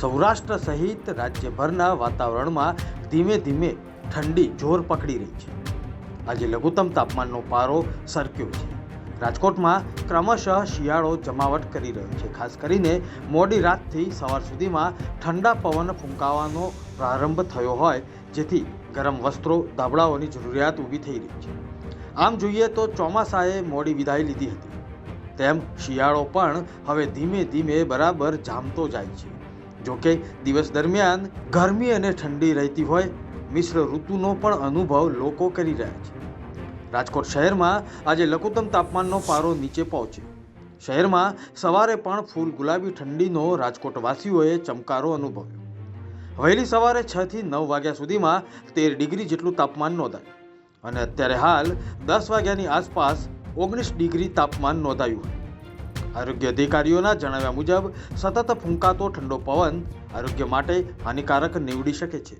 સૌરાષ્ટ્ર સહિત રાજ્યભરના વાતાવરણમાં ધીમે ધીમે ઠંડી જોર પકડી રહી છે. આજે લઘુત્તમ તાપમાનનો પારો સરક્યો છે. રાજકોટમાં ક્રમશઃ શિયાળો જમાવટ કરી રહ્યો છે. ખાસ કરીને મોડી રાતથી સવાર સુધીમાં ઠંડા પવન ફૂંકાવાનો પ્રારંભ થયો હોય, જેથી ગરમ વસ્ત્રો ધાબળાઓની જરૂરિયાત ઊભી થઈ રહી છે. આમ જોઈએ તો ચોમાસાએ મોડી વિદાય લીધી હતી. તેમ શિયાળો પણ હવે ધીમે ધીમે બરાબર જામતો જાય છે. જોકે દિવસ દરમિયાન ગરમી અને ઠંડી રહેતી હોય, મિશ્ર ઋતુનો પણ અનુભવ લોકો કરી રહ્યા છે. રાજકોટ શહેરમાં આજે લઘુત્તમ તાપમાનનો પારો નીચે પહોંચ્યો. શહેરમાં સવારે પણ ફૂલ ગુલાબી ઠંડીનો રાજકોટવાસીઓએ ચમકારો અનુભવ્યો. વહેલી સવારે છ થી નવ વાગ્યા સુધીમાં તેર ડિગ્રી જેટલું તાપમાન નોંધાયું. અને અત્યારે હાલ દસ વાગ્યાની આસપાસ ઓગણીસ ડિગ્રી તાપમાન નોંધાયું. હતું આરોગ્ય અધિકારીઓના જણાવ્યા મુજબ સતત ફૂંકાતો ઠંડો પવન આરોગ્ય માટે હાનિકારક નીવડી શકે છે.